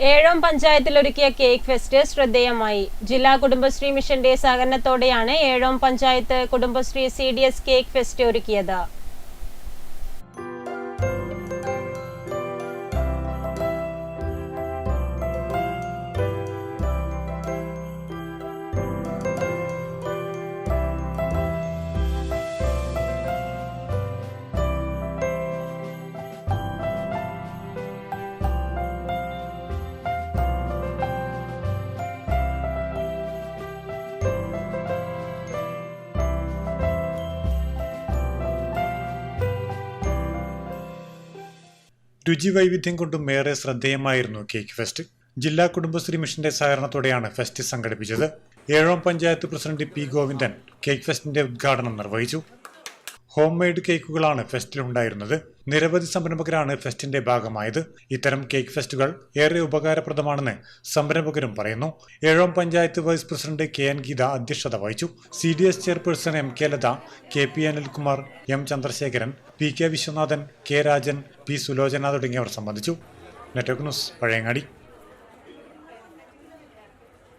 ഏഴോം പഞ്ചായത്തിൽ ഒരുക്കിയ cake fest ശ്രദ്ധേയമായി. ജില്ലാ കുടുംബശ്രീ മിഷന്റെ സഹകരണത്തോടെയാണ് ഏഴാം panchayat Kudumbashree C D S cake fest ഒരുക്കിയത്. രുചി വൈവിധ്യം കൊണ്ടും ഏറെ ശ്രദ്ധേയമായിരുന്നു കേക്ക് ഫെസ്റ്റ്. ജില്ലാ കുടുംബശ്രീ മിഷന്റെ സഹകരണത്തോടെയാണ് ഫെസ്റ്റ് സംഘടിപ്പിച്ചത്. ഏഴാം panchayat president P Govindan cake ഫെസ്റ്റിന്റെ ഉദ്ഘാടനം നിർവഹിച്ചു. ഹോം മെയ്ഡ് കേക്കുകളാണ് ഫെസ്റ്റിലുണ്ടായിരുന്നത്. നിരവധി സംരംഭകരാണ് ഫെസ്റ്റിന്റെ ഭാഗമായത്. ഇത്തരം കേക്ക് ഫെസ്റ്റുകൾ ഏറെ ഉപകാരപ്രദമാണെന്ന് സംരംഭകരും പറയുന്നു. ഏഴാം panchayat vice president K N Geetha അധ്യക്ഷത വഹിച്ചു. C D S chairperson M K Latha K P Anilkumar M Chandrasekharan P K Viswanathan K Rajan P Sulochana തുടങ്ങിയവർ സംബന്ധിച്ചു. Network news Pazhayangadi.